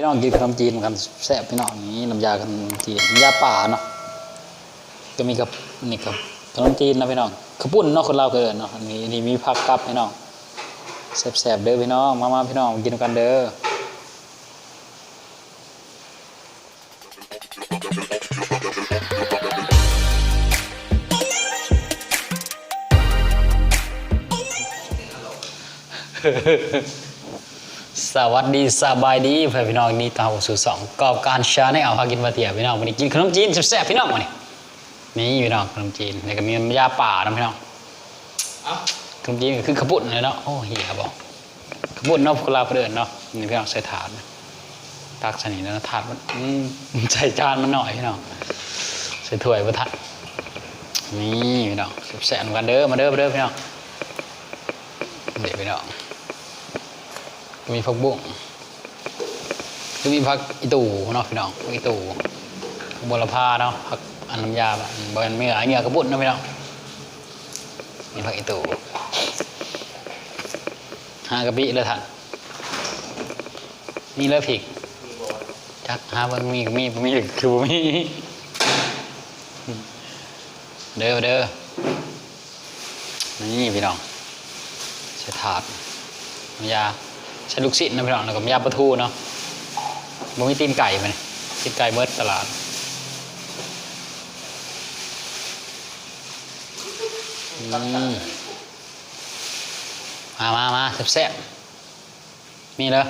พี่น้องกินขนมจีนกันแซ่บพี่น้องนี่น้ำยาขนมจีนน้ำยาป่าเนาะก็มีกับนี่กับขนมจีนนะพี่น้องขปุ้นเนาะคนเราเกินเนาะนี้นี่มีผักกับพี่น้องแซ่บๆเด้อพี่น้องมามาพี่น้องกินกันเด้อ สวัสดีสบายดีเพื่อนพี่น้องนี่ตามสู่สองกอบการชาในเอาพากินมาเตี๋ยวพี่น้องวันนี้กินขนมจีนแซ่บๆพี่น้องวันนี้นี่พี่น้องขนมจีนแล้วก็มีน้ำยาป่านะพี่น้องขนมจีนก็คือขาวปุ่นเลยเนาะโอ้เหี้ยบอกขาวปุ่นเนาะคนลาวคนเดินเนาะนี่พี่น้องใส่ถาดนะตักใส่นี่นะถาดมันอืมใส่จานมันหน่อยพี่น้องใส่ถ้วยมาถัดนี่พี่น้องแซ่บๆกันเด้อมาเด้อมาเด้อพี่น้องเดี๋ยวพี่น้อง มีผักบุ้งก็มีผักอีตู่เนาะพี่น้องอีตู่บัวละพาเนาะผักอันน้ำยาบบบอนเมื่ออันเนี้ยกระปุ้นเนาะพี่น้องมีผักอีตู่หากะปิเลยท่านนี่เลยผิกจักหาบิ่งมีมีบ่มีคือบ่มีเด้อเด้อนี่พี่น้องใส่ถาดน้ำยา ใช้ลูกศิษย์นะพี่น้องแล้วก็มียาปลาทูเนาะบ่มีตีนไก่มันตีนไก่เบิดตลาดมามามาแซ่บๆมีเหรอ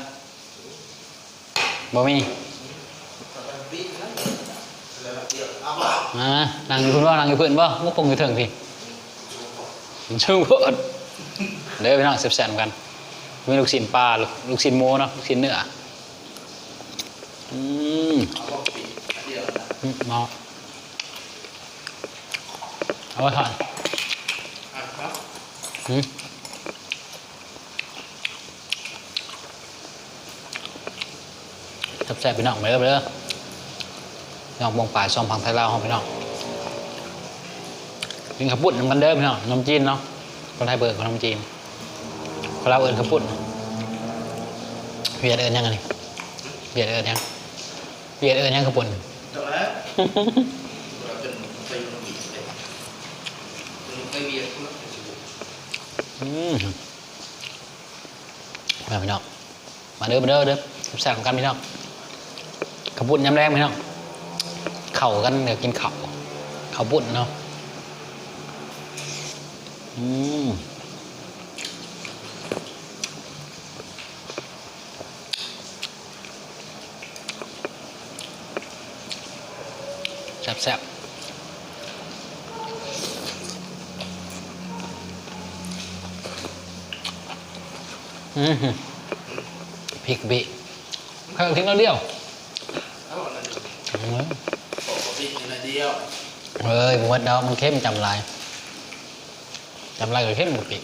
บ่มีมามานั่งอยู่พื้นบ่นั่งอยู่พื้นบ่มุกปงอยู่เถิงพี่ชูโพดเด้อพี่น้องแซ่บๆกัน มีลูกชิ้นปลาลูกลูกชิ้นหมูเนาะลูกชิ้นเนื้ออืมอืมเนาะเอาไว้ทานอืมแซ่บไปน้องไปเด้อไปเด้อน้องบงป่ายซองพังไทยลาวห้องไปน้องกินข้าวปุ้นนำกันเด้อพี่น้องนมจีนเนาะคนไทยเบิร์กับนมจีนคนเราเอิญข้าวปุ้น เวียดเอิญยังไงนี่เวียดเอิญยังเวียดเอิญยังข้าวปุ้นจบแล้วเราเป็นไปยูนิตเลยเป็นไปเวียนคุณอืมมาพี่น้องมาเด้อมาเด้อเด้อแซ่บๆกันพี่น้องข้าวปุ้นยำแรงพี่น้องเข่ากันเดี๋ยวกินเข่าวข้าวปุ้นเนาะอืม แซ่บๆอืมพริกบิข้าวพริกน้อยเดียวแล้วบอกนั่นอืมปกติในเดียวเฮ้ยผมว่าดาวมันเข้มจำลายจำลายกับเข้มกะปิ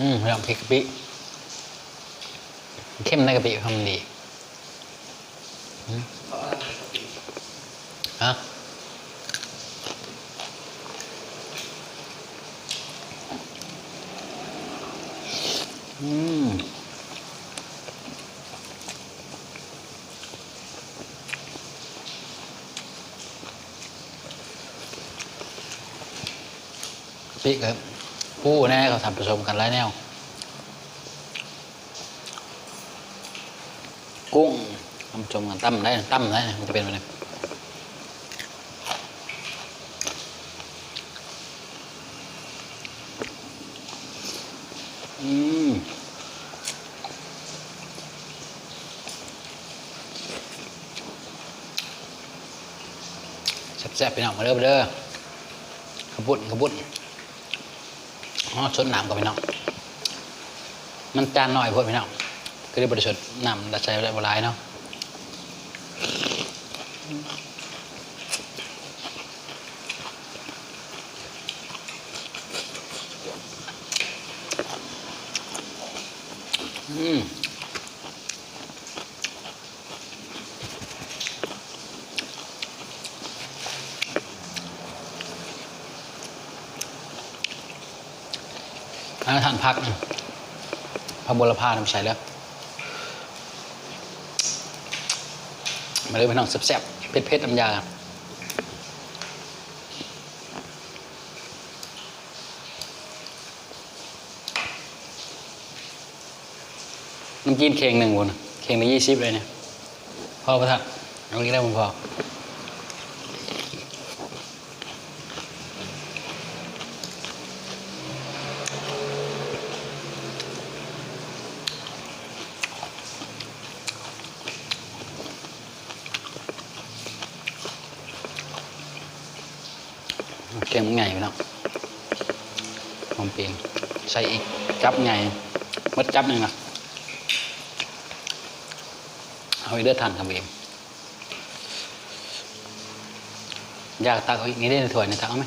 อืมเรื่องพริกกะปิเข้มในกะปิทำดีเพราะ อะไรปกติฮะอืมกะปิกับปูแน่เขาทำผสมกันหลายแนว กุ้งทำผสมกันตั้มได้ตั้มได้มันจะเป็นอะไร อืมแซ่บๆไปน้องมาเด้อมาเด้อขบุญขบุญอ๋อชดน้ำกับพี่น้องมันจานหน่อยพวกพี่น้องก็ได้บริสุทธิ์น้ำดัดใช้ได้บหลายเนาะอืม อันนั้นทานพักพระบุรพาน้ำใส่แล้ว มาเลยพี่น้องแซ่บๆเผ็ดๆน้ำยาน้ำจีนเข่งหนึ่งวนเข่งละยี่สิบเลยเนี่ย พอประทัดเอาอีกแล้วมันพอ เก่งไงพี่น้องหอมเปียงใส่อีกจับไงมัดจับหนึ่งนะเอาอีกเลือดทันครับเองอยากตักเอาอีกนี้ได้ในถ้วยนะตักเอาไหม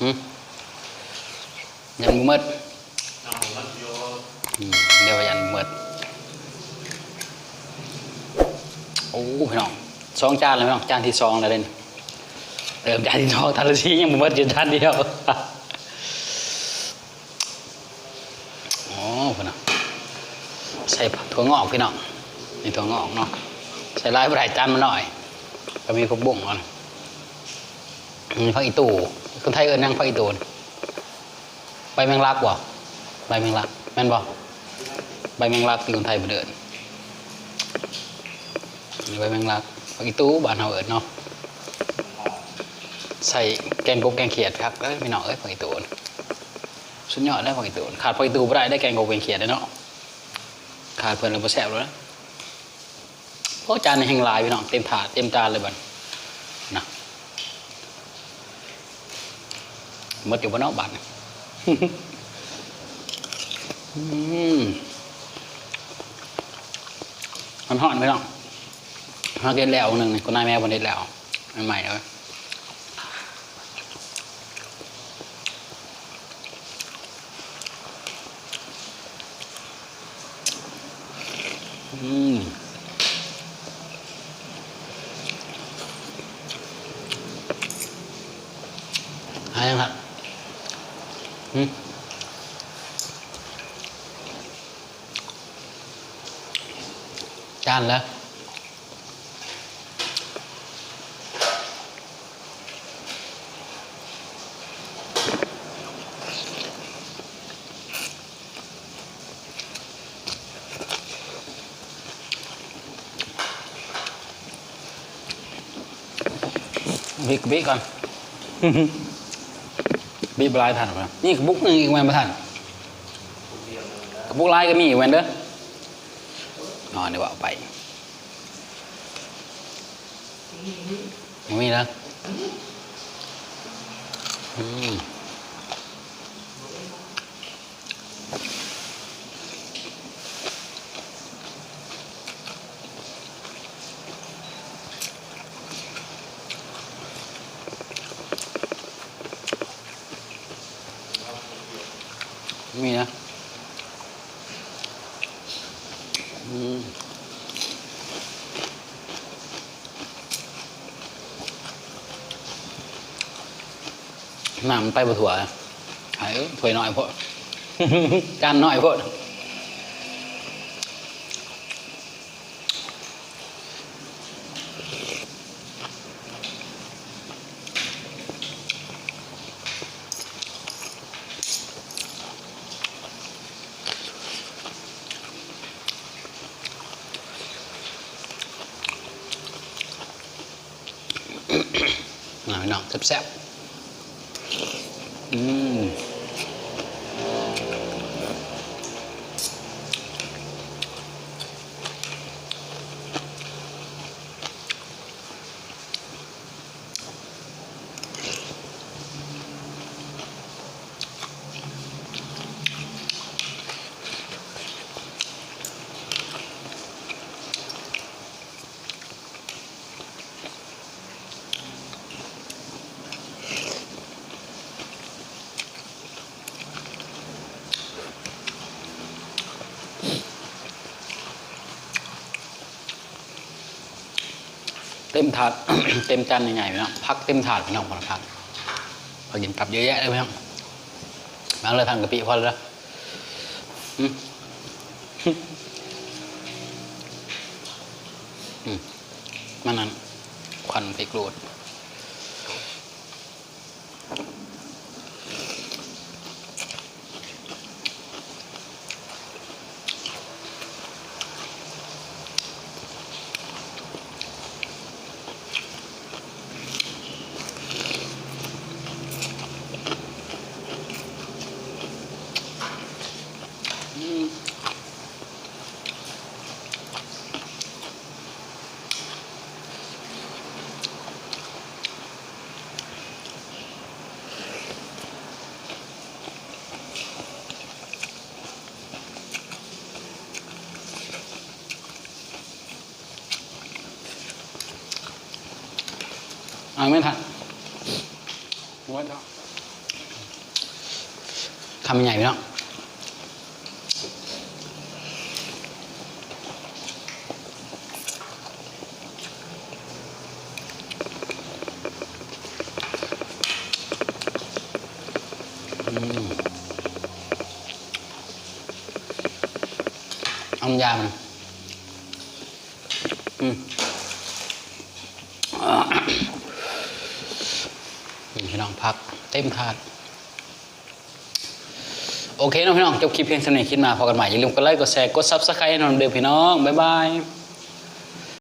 อืมยันมืดเดี๋ยวยันมืดโอ้พี่น้อง สองจานเลยพี่น้องจานที่สองแล้วเล่นเริ่มจานที่สองทานละทียังมืดอยู่จานเดียวโอ้พี่น้องใส่ถั่วงอกพี่น้องนี่ถั่วงอกเนาะใส่ลายบะไดจานมาหน่อย ก็มีผักบุ้งก่อนมีผักอีตู่คนไทยเอิ้นยังผักอีตู่ใบแมงลักบ่ใบแมงลักแม่นบ่ใบแมงลักที่คนไทยบ่เดินนี่ใบแมงลัก ผักอีตู่บ้านเฮาเอิ้นเนาะใส่แกงกบแกงเขียดครับเอ้ยพี่น้องเอ้ยผักอีตู่นี่สุดยอดแล้วผักอีตู่ขาดผักอีตู่บ่ได้ได้แกงกบแกงเขียดได้เนาะขาดเพิ่นแล้วบ่แซ่บแล้วนะเพราะจานในแห่งลายพี่น้องเต็มถาดเต็มจานเลยบัดนะมดอยู่บนนอกบัตรอืมมันหอนพี่น้อง มาเก็นแล้วหนึ่งนี่คุณนายแม่บนเด็ดแล้วใหม่ๆเลยอืมหายังครับหืมจานแล้ว บีกบีกก่อนบีบลายทันไหมนี่กระบุกหนึ่งอีกแวนมาทันกระบุกลายก็มีอีกแวนเด้อนอเดี๋ยวเอาไปไม่มีแล้วอืม มีนะอืมน้ำไปบะถั่วหายถ้วยน้อยพอจานน้อยพอ หน่อยน้องแซ่บๆอืม เต็มถาดเต็มจานยังไงพี่น้องพักเต็มถาดพี่น้องพอละพักพอกินตับเยอะแยะเลยพี่น้องมาเลยทานกะปิพอแล้วนะมันนั้นควันไปกรูด อาไม่ทันวัดแล้วคำใหญ่ไปเนาะอืมเอายามันอืม พี่น้องพักเต็มถาด โอเคน้องพี่น้องจบคลิปเพียงเท่านี้คิดมาพอกันใหม่อย่าลืมกดไลค์กดแชร์กดซับสไครต์นอนเดิมพี่น้อง บ๊ายบาย